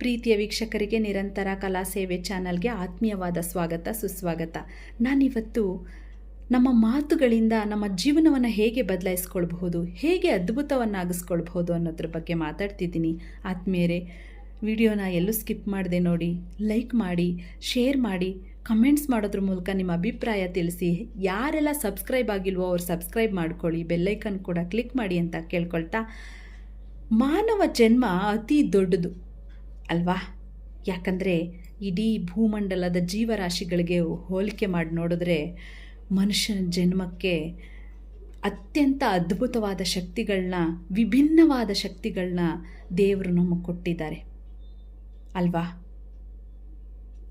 ಪ್ರೀತಿಯ ವೀಕ್ಷಕರಿಗೆ ನಿರಂತರ ಕಲಾ ಸೇವೆ ಚಾನಲ್ಗೆ ಆತ್ಮೀಯವಾದ ಸ್ವಾಗತ, ಸುಸ್ವಾಗತ. ನಾನಿವತ್ತು ನಮ್ಮ ಮಾತುಗಳಿಂದ ನಮ್ಮ ಜೀವನವನ್ನು ಹೇಗೆ ಬದಲಾಯಿಸ್ಕೊಳ್ಬಹುದು, ಹೇಗೆ ಅದ್ಭುತವನ್ನಾಗಿಸ್ಕೊಳ್ಬಹುದು ಅನ್ನೋದ್ರ ಬಗ್ಗೆ ಮಾತಾಡ್ತಿದ್ದೀನಿ. ಆತ್ಮೀಯರೇ, ವಿಡಿಯೋನ ಎಲ್ಲೂ ಸ್ಕಿಪ್ ಮಾಡದೆ ನೋಡಿ, ಲೈಕ್ ಮಾಡಿ, ಶೇರ್ ಮಾಡಿ, ಕಮೆಂಟ್ಸ್ ಮಾಡೋದ್ರ ಮೂಲಕ ನಿಮ್ಮ ಅಭಿಪ್ರಾಯ ತಿಳಿಸಿ. ಯಾರೆಲ್ಲ ಸಬ್ಸ್ಕ್ರೈಬ್ ಆಗಿಲ್ವೋ ಅವ್ರು ಸಬ್ಸ್ಕ್ರೈಬ್ ಮಾಡ್ಕೊಳ್ಳಿ ಬೆಲ್ಲೈಕನ್ ಕೂಡ ಕ್ಲಿಕ್ ಮಾಡಿ ಅಂತ ಕೇಳ್ಕೊಳ್ತಾ, ಮಾನವ ಜನ್ಮ ಅತಿ ದೊಡ್ಡದು. ಅಲ್ವಾ? ಯಾಕಂದರೆ ಇಡೀ ಭೂಮಂಡಲದ ಜೀವರಾಶಿಗಳಿಗೆ ಹೋಲಿಕೆ ಮಾಡಿ ನೋಡಿದ್ರೆ ಮನುಷ್ಯನ ಜನ್ಮಕ್ಕೆ ಅತ್ಯಂತ ಅದ್ಭುತವಾದ ಶಕ್ತಿಗಳನ್ನ ವಿಭಿನ್ನವಾದ ಶಕ್ತಿಗಳನ್ನ ದೇವರು ನಮಗೆ ಕೊಟ್ಟಿದ್ದಾರೆ. ಅಲ್ವಾ?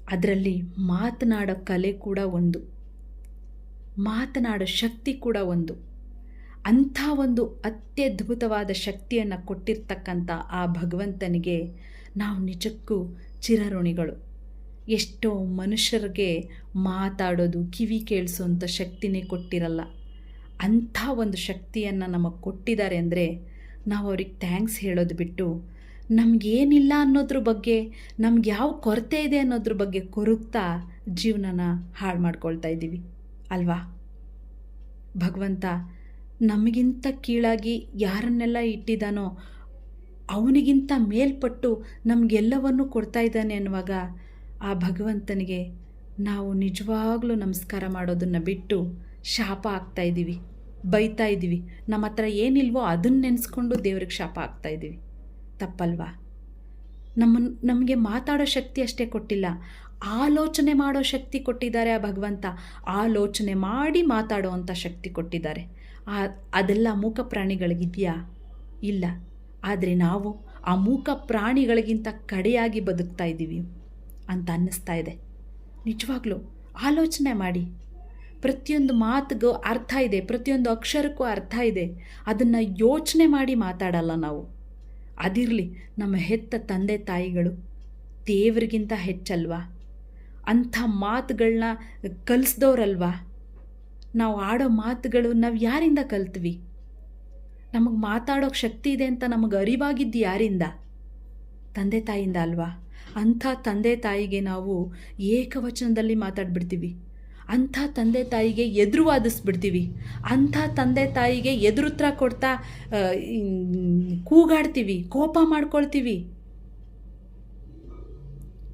ಅದರಲ್ಲಿ ಮಾತನಾಡೋ ಕಲೆ ಕೂಡ ಒಂದು. ಮಾತನಾಡೋ ಶಕ್ತಿ ಕೂಡ ಒಂದು. ಅಂಥ ಒಂದು ಅತ್ಯದ್ಭುತವಾದ ಶಕ್ತಿಯನ್ನು ಕೊಟ್ಟಿರ್ತಕ್ಕಂಥ ಆ ಭಗವಂತನಿಗೆ ನಾವು ನಿಜಕ್ಕೂ ಚಿರಋಣಿಗಳು. ಎಷ್ಟೋ ಮನುಷ್ಯರಿಗೆ ಮಾತಾಡೋದು, ಕಿವಿ ಕೇಳಿಸೋಂಥ ಶಕ್ತಿನೇ ಕೊಟ್ಟಿರಲ್ಲ. ಅಂಥ ಒಂದು ಶಕ್ತಿಯನ್ನು ನಮಗೆ ಕೊಟ್ಟಿದ್ದಾರೆ ಅಂದರೆ ನಾವು ಅವ್ರಿಗೆ ಥ್ಯಾಂಕ್ಸ್ ಹೇಳೋದು ಬಿಟ್ಟು ನಮಗೇನಿಲ್ಲ ಅನ್ನೋದ್ರ ಬಗ್ಗೆ, ನಮ್ಗೆ ಯಾವ ಕೊರತೆ ಇದೆ ಅನ್ನೋದ್ರ ಬಗ್ಗೆ ಕೊರಗ್ತಾ ಜೀವನನ ಹಾಳು ಮಾಡ್ಕೊಳ್ತಾ ಇದ್ದೀವಿ. ಅಲ್ವಾ? ಭಗವಂತ ನಮಗಿಂತ ಕೀಳಾಗಿ ಯಾರನ್ನೆಲ್ಲ ಇಟ್ಟಿದ್ದಾನೋ ಅವನಿಗಿಂತ ಮೇಲ್ಪಟ್ಟು ನಮಗೆಲ್ಲವನ್ನೂ ಕೊಡ್ತಾ ಇದ್ದಾನೆ ಅನ್ನುವಾಗ ಆ ಭಗವಂತನಿಗೆ ನಾವು ನಿಜವಾಗ್ಲೂ ನಮಸ್ಕಾರ ಮಾಡೋದನ್ನು ಬಿಟ್ಟು ಶಾಪ ಆಗ್ತಾ ಇದ್ದೀವಿ. ಬೈತಾ ಇದ್ದೀವಿ. ನಮ್ಮ ಹತ್ರ ಏನಿಲ್ವೋ ಅದನ್ನ ನೆನೆಸ್ಕೊಂಡು ದೇವ್ರಿಗೆ ಶಾಪ ಆಗ್ತಾ ಇದ್ದೀವಿ. ತಪ್ಪಲ್ವಾ? ನಮ್ಮನ್ನು ನಮಗೆ ಮಾತಾಡೋ ಶಕ್ತಿ ಅಷ್ಟೇ ಕೊಟ್ಟಿಲ್ಲ. ಆಲೋಚನೆ ಮಾಡೋ ಶಕ್ತಿ ಕೊಟ್ಟಿದ್ದಾರೆ ಆ ಭಗವಂತ. ಆಲೋಚನೆ ಮಾಡಿ ಮಾತಾಡೋ ಅಂಥ ಶಕ್ತಿ ಕೊಟ್ಟಿದ್ದಾರೆ. ಆ, ಅದೆಲ್ಲ ಮೂಕ ಪ್ರಾಣಿಗಳಿಗಿದೆಯಾ? ಇಲ್ಲ. ಆದರೆ ನಾವು ಆ ಮೂಕ ಪ್ರಾಣಿಗಳಿಗಿಂತ ಕಡೆಯಾಗಿ ಬದುಕ್ತಾ ಇದ್ದೀವಿ ಅಂತ ಅನ್ನಿಸ್ತಾ ಇದೆ. ನಿಜವಾಗ್ಲೂ ಆಲೋಚನೆ ಮಾಡಿ. ಪ್ರತಿಯೊಂದು ಮಾತಿಗೂ ಅರ್ಥ ಇದೆ, ಪ್ರತಿಯೊಂದು ಅಕ್ಷರಕ್ಕೂ ಅರ್ಥ ಇದೆ. ಅದನ್ನು ಯೋಚನೆ ಮಾಡಿ ಮಾತಾಡಲ್ಲ ನಾವು. ಅದಿರಲಿ ನಮ್ಮ ಹೆತ್ತ ತಂದೆ ತಾಯಿಗಳು ದೇವರಿಗಿಂತ ಹೆಚ್ಚಲ್ವಾ? ಅಂಥ ಮಾತುಗಳನ್ನ ಕಲಿಸ್ದವ್ರಲ್ವಾ? ನಾವು ಆಡೋ ಮಾತುಗಳು ನಾವು ಯಾರಿಂದ ಕಲ್ತ್ವಿ? ನಮಗೆ ಮಾತಾಡೋಕ್ಕೆ ಶಕ್ತಿ ಇದೆ ಅಂತ ನಮಗೆ ಅರಿವಾಗಿದ್ದು ಯಾರಿಂದ? ತಂದೆ ತಾಯಿಯಿಂದ ಅಲ್ವಾ? ಅಂಥ ತಂದೆ ತಾಯಿಗೆ ನಾವು ಏಕವಚನದಲ್ಲಿ ಮಾತಾಡ್ಬಿಡ್ತೀವಿ. ಅಂಥ ತಂದೆ ತಾಯಿಗೆ ಎದುರು ವಾದಿಸ್ಬಿಡ್ತೀವಿ. ಅಂಥ ತಂದೆ ತಾಯಿಗೆ ಎದುರುತ್ರ ಕೊಡ್ತಾ ಕೂಗಾಡ್ತೀವಿ. ಕೋಪ ಮಾಡ್ಕೊಳ್ತೀವಿ.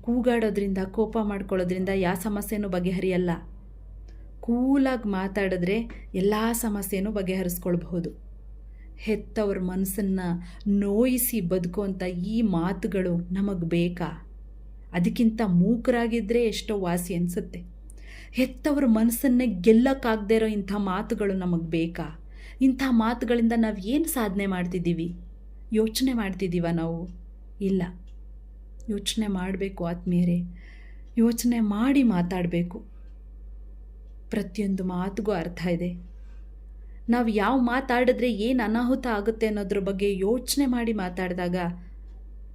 ಕೂಗಾಡೋದ್ರಿಂದ, ಕೋಪ ಮಾಡ್ಕೊಳ್ಳೋದ್ರಿಂದ ಯಾವ ಸಮಸ್ಯೆನೂ ಬಗೆಹರಿಯಲ್ಲ. ಕೂಲಾಗಿ ಮಾತಾಡಿದ್ರೆ ಎಲ್ಲ ಸಮಸ್ಯೆನೂ ಬಗೆಹರಿಸ್ಕೊಳ್ಬಹುದು. ಹೆತ್ತವ್ರ ಮನಸ್ಸನ್ನು ನೋಯಿಸಿ ಬದುಕುವಂಥ ಈ ಮಾತುಗಳು ನಮಗೆ ಬೇಕಾ? ಅದಕ್ಕಿಂತ ಮೂಕರಾಗಿದ್ದರೆ ಎಷ್ಟೋ ವಾಸಿ ಅನಿಸುತ್ತೆ. ಹೆತ್ತವ್ರ ಮನಸ್ಸನ್ನೇ ಗೆಲ್ಲಕ್ಕಾಗದೇ ಇರೋ ಇಂಥ ಮಾತುಗಳು ನಮಗೆ ಬೇಕಾ? ಇಂಥ ಮಾತುಗಳಿಂದ ನಾವು ಏನು ಸಾಧನೆ ಮಾಡ್ತಿದ್ದೀವಿ? ಯೋಚನೆ ಮಾಡ್ತಿದ್ದೀವ ನಾವು? ಇಲ್ಲ. ಯೋಚನೆ ಮಾಡಬೇಕು ಆತ್ಮೀಯರೇ. ಯೋಚನೆ ಮಾಡಿ ಮಾತಾಡಬೇಕು. ಪ್ರತಿಯೊಂದು ಮಾತಿಗೂ ಅರ್ಥ ಇದೆ. ನಾವು ಯಾವ ಮಾತಾಡಿದ್ರೆ ಏನು ಅನಾಹುತ ಆಗುತ್ತೆ ಅನ್ನೋದ್ರ ಬಗ್ಗೆ ಯೋಚನೆ ಮಾಡಿ ಮಾತಾಡಿದಾಗ,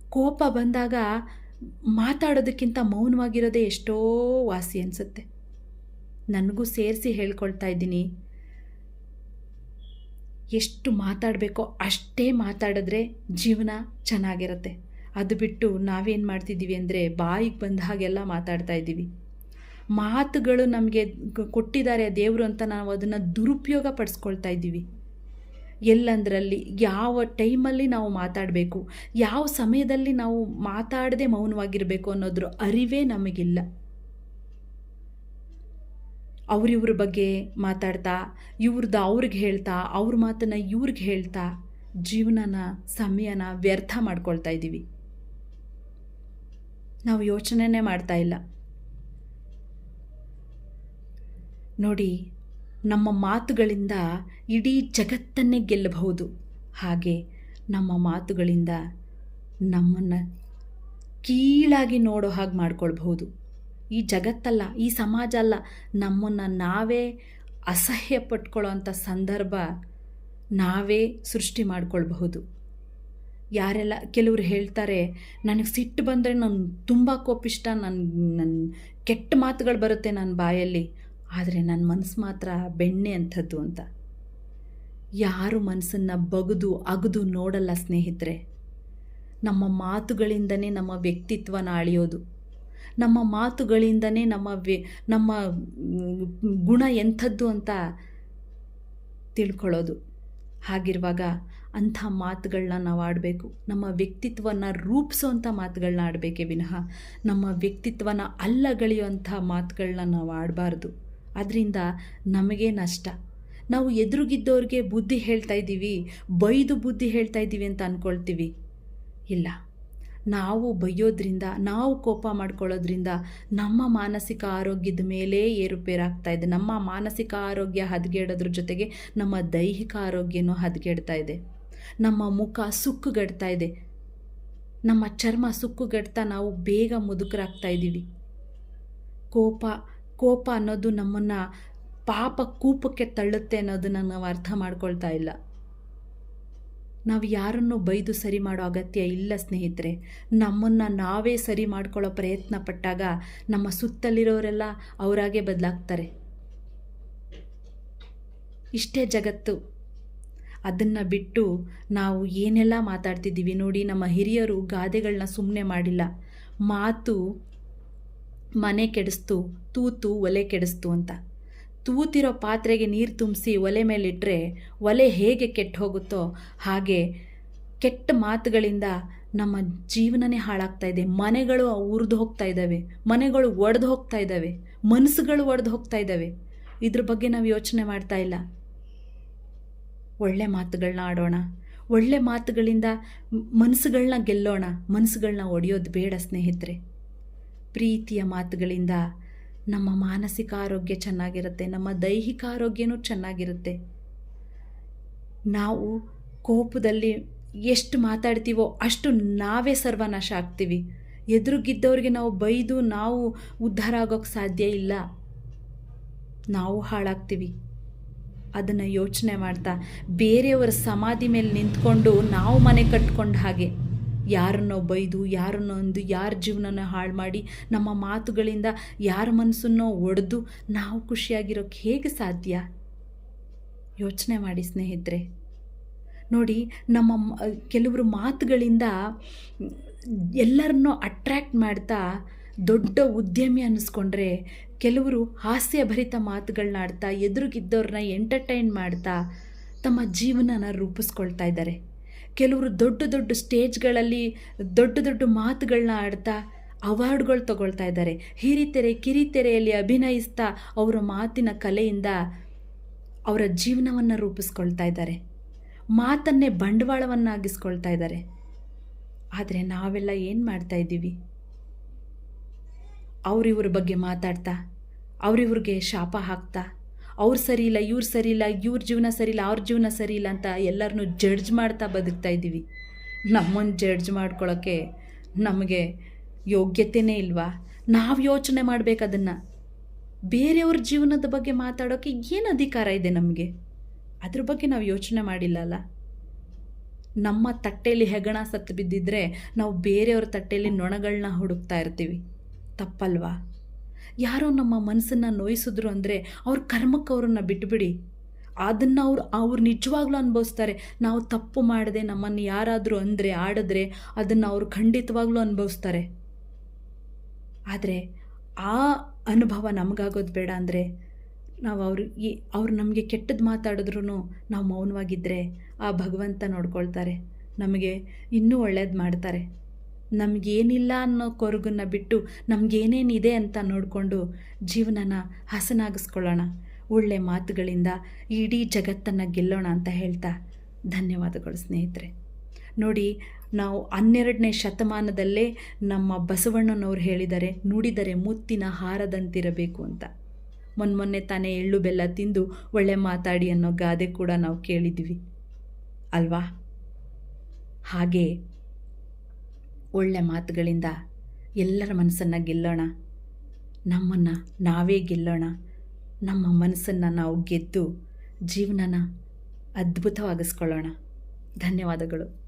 ಕೋಪ ಬಂದಾಗ ಮಾತಾಡೋದಕ್ಕಿಂತ ಮೌನವಾಗಿರೋದೇ ಎಷ್ಟೋ ವಾಸಿ ಅನಿಸುತ್ತೆ. ನನಗೂ ಸೇರಿಸಿ ಹೇಳ್ಕೊಳ್ತಾ ಇದ್ದೀನಿ. ಎಷ್ಟು ಮಾತಾಡಬೇಕೋ ಅಷ್ಟೇ ಮಾತಾಡಿದ್ರೆ ಜೀವನ ಚೆನ್ನಾಗಿರುತ್ತೆ. ಅದು ಬಿಟ್ಟು ನಾವೇನು ಮಾಡ್ತಿದ್ದೀವಿ ಅಂದರೆ ಬಾಯಿಗೆ ಬಂದ ಹಾಗೆಲ್ಲ ಮಾತಾಡ್ತಾ ಇದ್ದೀವಿ. ಮಾತುಗಳು ನಮಗೆ ಕೊಟ್ಟಿದ್ದಾರೆ ದೇವರು ಅಂತ ನಾವು ಅದನ್ನು ದುರುಪಯೋಗ ಪಡಿಸ್ಕೊಳ್ತಾ ಇದ್ದೀವಿ. ಎಲ್ಲಂದರಲ್ಲಿ ಯಾವ ಟೈಮಲ್ಲಿ ನಾವು ಮಾತಾಡಬೇಕು, ಯಾವ ಸಮಯದಲ್ಲಿ ನಾವು ಮಾತಾಡದೆ ಮೌನವಾಗಿರಬೇಕು ಅನ್ನೋದ್ರ ಅರಿವೇ ನಮಗಿಲ್ಲ. ಅವರಿವ್ರ ಬಗ್ಗೆ ಮಾತಾಡ್ತಾ ಇವ್ರದ್ದು ಅವ್ರಿಗೆ ಹೇಳ್ತಾ, ಅವ್ರ ಮಾತನ್ನು ಇವ್ರಿಗೆ ಹೇಳ್ತಾ ಜೀವನನ, ಸಮಯನ ವ್ಯರ್ಥ ಮಾಡ್ಕೊಳ್ತಾ ಇದ್ದೀವಿ. ನಾವು ಯೋಚನೆನೇ ಮಾಡ್ತಾ ಇಲ್ಲ. ನೋಡಿ, ನಮ್ಮ ಮಾತುಗಳಿಂದ ಇಡೀ ಜಗತ್ತನ್ನೇ ಗೆಲ್ಲಬಹುದು. ಹಾಗೆ ನಮ್ಮ ಮಾತುಗಳಿಂದ ನಮ್ಮನ್ನು ಕೀಳಾಗಿ ನೋಡೋ ಹಾಗೆ ಮಾಡ್ಕೊಳ್ಬಹುದು. ಈ ಜಗತ್ತಲ್ಲ, ಈ ಸಮಾಜ ಅಲ್ಲ, ನಮ್ಮನ್ನು ನಾವೇ ಅಸಹ್ಯ ಪಟ್ಕೊಳ್ಳೋ ಅಂಥ ಸಂದರ್ಭ ನಾವೇ ಸೃಷ್ಟಿ ಮಾಡ್ಕೊಳ್ಬಹುದು. ಯಾರೆಲ್ಲ ಕೆಲವರು ಹೇಳ್ತಾರೆ, ನನಗೆ ಸಿಟ್ಟು ಬಂದರೆ ನಾನು ತುಂಬ ಕೋಪಿಷ್ಟ ನನ್ನ ನನ್ನ ಕೆಟ್ಟ ಮಾತುಗಳು ಬರುತ್ತೆ ನನ್ನ ಬಾಯಲ್ಲಿ. ಆದರೆ ನನ್ನ ಮನಸ್ಸು ಮಾತ್ರ ಬೆಣ್ಣೆ ಅಂಥದ್ದು ಅಂತ. ಯಾರು ಮನಸ್ಸನ್ನು ಬಗೆದು ಅಗದು ನೋಡಲ್ಲ ಸ್ನೇಹಿತರೆ. ನಮ್ಮ ಮಾತುಗಳಿಂದನೇ ನಮ್ಮ ವ್ಯಕ್ತಿತ್ವನ ಅಳೆಯೋದು. ನಮ್ಮ ಮಾತುಗಳಿಂದನೇ ನಮ್ಮ ವ್ಯ, ನಮ್ಮ ಗುಣ ಎಂಥದ್ದು ಅಂತ ತಿಳ್ಕೊಳ್ಳೋದು. ಹಾಗಿರುವಾಗ ಅಂಥ ಮಾತುಗಳನ್ನ ನಾವು ಆಡಬೇಕು. ನಮ್ಮ ವ್ಯಕ್ತಿತ್ವನ ರೂಪಿಸೋವಂಥ ಮಾತುಗಳನ್ನ ಆಡಬೇಕೇ ವಿನಃ ನಮ್ಮ ವ್ಯಕ್ತಿತ್ವನ ಅಲ್ಲಗಳೆಯುವಂಥ ಮಾತುಗಳನ್ನ ನಾವು ಆಡಬಾರ್ದು. ಅದರಿಂದ ನಮಗೆ ನಷ್ಟ. ನಾವು ಎದುರುಗಿದ್ದವ್ರಿಗೆ ಬುದ್ಧಿ ಹೇಳ್ತಾ ಇದ್ದೀವಿ, ಬೈದು ಬುದ್ಧಿ ಹೇಳ್ತಾ ಇದ್ದೀವಿ ಅಂತ ಅಂದ್ಕೊಳ್ತೀವಿ ಇಲ್ಲ. ನಾವು ಬೈಯೋದ್ರಿಂದ, ನಾವು ಕೋಪ ಮಾಡ್ಕೊಳ್ಳೋದ್ರಿಂದ ನಮ್ಮ ಮಾನಸಿಕ ಆರೋಗ್ಯದ ಮೇಲೆ ಏರುಪೇರಾಗ್ತಾ ಇದೆ. ನಮ್ಮ ಮಾನಸಿಕ ಆರೋಗ್ಯ ಹದಗೆಡೋದ್ರ ಜೊತೆಗೆ ನಮ್ಮ ದೈಹಿಕ ಆರೋಗ್ಯನೂ ಹದಗೆಡ್ತಾ ಇದೆ. ನಮ್ಮ ಮುಖ ಸುಕ್ಕುಗಡ್ತಾ ಇದೆ. ನಮ್ಮ ಚರ್ಮ ಸುಕ್ಕುಗಡ್ತಾ ನಾವು ಬೇಗ ಮುದುಕರಾಗ್ತಾ ಇದ್ದೀವಿ. ಕೋಪ ಕೋಪ ಅನ್ನೋದು ನಮ್ಮನ್ನು ಪಾಪ ಕೂಪಕ್ಕೆ ತಳ್ಳುತ್ತೆ ಅನ್ನೋದನ್ನು ನಾವು ಅರ್ಥ ಮಾಡ್ಕೊಳ್ತಾ ಇಲ್ಲ. ನಾವು ಯಾರನ್ನು ಬೈದು ಸರಿ ಮಾಡೋ ಅಗತ್ಯ ಇಲ್ಲ ಸ್ನೇಹಿತರೆ. ನಮ್ಮನ್ನು ನಾವೇ ಸರಿ ಮಾಡ್ಕೊಳ್ಳೋ ಪ್ರಯತ್ನ ಪಟ್ಟಾಗ ನಮ್ಮ ಸುತ್ತಲಿರೋರೆಲ್ಲ ಅವರಾಗೆ ಬದಲಾಗ್ತಾರೆ. ಇಷ್ಟೇ ಜಗತ್ತು. ಅದನ್ನು ಬಿಟ್ಟು ನಾವು ಏನೆಲ್ಲ ಮಾತಾಡ್ತಿದ್ದೀವಿ ನೋಡಿ ನಮ್ಮ ಹಿರಿಯರು ಗಾದೆಗಳನ್ನ ಸುಮ್ಮನೆ ಮಾಡಿಲ್ಲ. ಮಾತು ಮನೆ ಕೆಡಿಸ್ತು, ತೂತು, ಒಲೆ ಕೆಡಿಸ್ತು ಅಂತ. ತೂತಿರೋ ಪಾತ್ರೆಗೆ ನೀರು ತುಂಬಿಸಿ ಒಲೆ ಮೇಲಿಟ್ಟರೆ ಒಲೆ ಹೇಗೆ ಕೆಟ್ಟು ಹೋಗುತ್ತೋ ಹಾಗೆ ಕೆಟ್ಟ ಮಾತುಗಳಿಂದ ನಮ್ಮ ಜೀವನನೇ ಹಾಳಾಗ್ತಾ ಇದೆ. ಮನೆಗಳು ಉರಿದು ಹೋಗ್ತಾ ಇದ್ದಾವೆ ಮನೆಗಳು ಒಡೆದು ಹೋಗ್ತಾ ಇದ್ದಾವೆ ಮನಸ್ಸುಗಳು ಒಡೆದು ಹೋಗ್ತಾ ಇದ್ದಾವೆ ಇದ್ರ ಬಗ್ಗೆ ನಾವು ಯೋಚನೆ ಮಾಡ್ತಾ ಇಲ್ಲ. ಒಳ್ಳೆ ಮಾತುಗಳನ್ನ ಆಡೋಣ. ಒಳ್ಳೆ ಮಾತುಗಳಿಂದ ಮನಸ್ಸುಗಳನ್ನ ಗೆಲ್ಲೋಣ. ಮನಸ್ಸುಗಳನ್ನ ಒಡೆಯೋದು ಬೇಡ ಸ್ನೇಹಿತರೆ. ಪ್ರೀತಿಯ ಮಾತುಗಳಿಂದ ನಮ್ಮ ಮಾನಸಿಕ ಆರೋಗ್ಯ ಚೆನ್ನಾಗಿರುತ್ತೆ, ನಮ್ಮ ದೈಹಿಕ ಆರೋಗ್ಯನೂ ಚೆನ್ನಾಗಿರುತ್ತೆ. ನಾವು ಕೋಪದಲ್ಲಿ ಎಷ್ಟು ಮಾತಾಡ್ತೀವೋ ಅಷ್ಟು ನಾವೇ ಸರ್ವನಾಶ ಆಗ್ತೀವಿ. ಎದುರುಗಿದ್ದವ್ರಿಗೆ ನಾವು ಬೈದು ನಾವು ಉದ್ಧಾರ ಆಗೋಕ್ಕೆ ಸಾಧ್ಯ ಇಲ್ಲ. ನಾವು ಹಾಳಾಗ್ತೀವಿ. ಅದನ್ನು ಯೋಚನೆ ಮಾಡ್ತಾ ಬೇರೆಯವರ ಸಮಾಧಿ ಮೇಲೆ ನಿಂತ್ಕೊಂಡು ನಾವು ಮನೆ ಕಟ್ಕೊಂಡು ಹಾಗೆ. ಯಾರನ್ನೋ ಬೈದು, ಯಾರನ್ನೋ ಒಂದು ಯಾರ ಜೀವನನ ಹಾಳು ಮಾಡಿ ನಮ್ಮ ಮಾತುಗಳಿಂದ ಯಾರ ಮನಸ್ಸನ್ನೋ ಒಡೆದು ನಾವು ಖುಷಿಯಾಗಿರೋಕ್ಕೆ ಹೇಗೆ ಸಾಧ್ಯ? ಯೋಚನೆ ಮಾಡಿ ಸ್ನೇಹಿತರೆ. ನೋಡಿ, ನಮ್ಮ ಕೆಲವರು ಮಾತುಗಳಿಂದ ಎಲ್ಲರನ್ನೂ ಅಟ್ರ್ಯಾಕ್ಟ್ ಮಾಡ್ತಾ ದೊಡ್ಡ ಉದ್ಯಮಿ ಅನ್ನಿಸ್ಕೊಂಡ್ರೆ ಕೆಲವರು ಹಾಸ್ಯಭರಿತ ಮಾತುಗಳನ್ನ ಆಡ್ತಾ ಎದುರುಗಿದ್ದವ್ರನ್ನ ಎಂಟರ್ಟೈನ್ ಮಾಡ್ತಾ ತಮ್ಮ ಜೀವನನ ರೂಪಿಸ್ಕೊಳ್ತಾ ಇದ್ದಾರೆ. ಕೆಲವರು ದೊಡ್ಡ ದೊಡ್ಡ ಸ್ಟೇಜ್ಗಳಲ್ಲಿ ದೊಡ್ಡ ದೊಡ್ಡ ಮಾತುಗಳನ್ನ ಆಡ್ತಾ ಅವಾರ್ಡ್ಗಳು ತಗೊಳ್ತಾ ಇದ್ದಾರೆ. ಹಿರಿತೆರೆ, ಕಿರಿತೆರೆಯಲ್ಲಿ ಅಭಿನಯಿಸ್ತಾ ಅವರ ಮಾತಿನ ಕಲೆಯಿಂದ ಅವರ ಜೀವನವನ್ನು ರೂಪಿಸ್ಕೊಳ್ತಾ ಇದ್ದಾರೆ. ಮಾತನ್ನೇ ಬಂಡವಾಳವನ್ನಾಗಿಸ್ಕೊಳ್ತಾ ಇದ್ದಾರೆ. ಆದರೆ ನಾವೆಲ್ಲ ಏನು ಮಾಡ್ತಾ ಇದ್ದೀವಿ? ಅವರಿವ್ರ ಬಗ್ಗೆ ಮಾತಾಡ್ತಾ ಅವರಿವ್ರಿಗೆ ಶಾಪ ಹಾಕ್ತಾ ಅವ್ರು ಸರಿ ಇಲ್ಲ ಇವ್ರು ಸರಿ ಇವ್ರ ಜೀವನ ಸರಿ ಇಲ್ಲ ಅವ್ರ ಜೀವನ ಸರಿ ಅಂತ ಎಲ್ಲರನ್ನೂ ಜಡ್ಜ್ ಮಾಡ್ತಾ ಬದುಕ್ತಾ ಇದ್ದೀವಿ. ನಮ್ಮನ್ನು ಜಡ್ಜ್ ಮಾಡ್ಕೊಳ್ಳೋಕ್ಕೆ ನಮಗೆ ಯೋಗ್ಯತೆಯೇ ಇಲ್ವಾ? ನಾವು ಯೋಚನೆ ಮಾಡಬೇಕು ಅದನ್ನು. ಬೇರೆಯವ್ರ ಜೀವನದ ಬಗ್ಗೆ ಮಾತಾಡೋಕ್ಕೆ ಏನು ಅಧಿಕಾರ ಇದೆ ನಮಗೆ? ಅದ್ರ ಬಗ್ಗೆ ನಾವು ಯೋಚನೆ ಮಾಡಿಲ್ಲ ಅಲ್ಲ? ನಮ್ಮ ತಟ್ಟೆಯಲ್ಲಿ ಹೆಗಣ ಸತ್ತು ಬಿದ್ದಿದ್ರೆ ನಾವು ಬೇರೆಯವ್ರ ತಟ್ಟೆಯಲ್ಲಿ ನೊಣಗಳನ್ನ ಹುಡುಕ್ತಾ ಇರ್ತೀವಿ. ತಪ್ಪಲ್ವಾ? ಯಾರೋ ನಮ್ಮ ಮನಸ್ಸನ್ನು ನೋಯಿಸಿದ್ರು ಅಂದರೆ ಅವ್ರ ಕರ್ಮಕ್ಕೆ ಅವ್ರನ್ನ ಬಿಟ್ಬಿಡಿ. ಅದನ್ನು ಅವ್ರು ಅವ್ರು ನಿಜವಾಗ್ಲೂ ಅನುಭವಿಸ್ತಾರೆ. ನಾವು ತಪ್ಪು ಮಾಡದೆ ನಮ್ಮನ್ನು ಯಾರಾದರೂ ಅಂದರೆ ಆಡಿದ್ರೆ ಅದನ್ನು ಅವರು ಖಂಡಿತವಾಗ್ಲೂ ಅನುಭವಿಸ್ತಾರೆ. ಆದರೆ ಆ ಅನುಭವ ನಮಗಾಗೋದು ಬೇಡ ಅಂದರೆ ನಾವು ಅವ್ರು, ಈ ಅವ್ರು ನಮಗೆ ಕೆಟ್ಟದ್ದು ಮಾತಾಡಿದ್ರೂ ನಾವು ಮೌನವಾಗಿದ್ದರೆ ಆ ಭಗವಂತ ನೋಡ್ಕೊಳ್ತಾರೆ. ನಮಗೆ ಇನ್ನೂ ಒಳ್ಳೇದು ಮಾಡ್ತಾರೆ. ನಮಗೇನಿಲ್ಲ ಅನ್ನೋ ಕೊರಗನ್ನ ಬಿಟ್ಟು ನಮಗೇನೇನಿದೆ ಅಂತ ನೋಡಿಕೊಂಡು ಜೀವನನ ಹಸನಾಗಿಸ್ಕೊಳ್ಳೋಣ. ಒಳ್ಳೆ ಮಾತುಗಳಿಂದ ಇಡೀ ಜಗತ್ತನ್ನು ಗೆಲ್ಲೋಣ ಅಂತ ಹೇಳ್ತಾ ಧನ್ಯವಾದಗಳು ಸ್ನೇಹಿತರೆ. ನೋಡಿ, ನಾವು ಹನ್ನೆರಡನೇ ಶತಮಾನದಲ್ಲೇ ನಮ್ಮ ಬಸವಣ್ಣನವ್ರು ಹೇಳಿದರೆ, ನುಡಿದರೆ ಮುತ್ತಿನ ಹಾರದಂತಿರಬೇಕು ಅಂತ. ಮೊನ್ನೆ ತಾನೇ ಎಳ್ಳು ಬೆಲ್ಲ ತಿಂದು ಒಳ್ಳೆ ಮಾತಾಡಿ ಅನ್ನೋ ಗಾದೆ ಕೂಡ ನಾವು ಕೇಳಿದ್ವಿ. ಅಲ್ವಾ? ಹಾಗೆ ಒಳ್ಳೆ ಮಾತುಗಳಿಂದ ಎಲ್ಲರ ಮನಸ್ಸನ್ನು ಗೆಲ್ಲೋಣ. ನಮ್ಮನ್ನು ನಾವೇ ಗೆಲ್ಲೋಣ. ನಮ್ಮ ಮನಸ್ಸನ್ನು ನಾವು ಗೆದ್ದು ಜೀವನನ ಅದ್ಭುತವಾಗಿಸ್ಕೊಳ್ಳೋಣ. ಧನ್ಯವಾದಗಳು.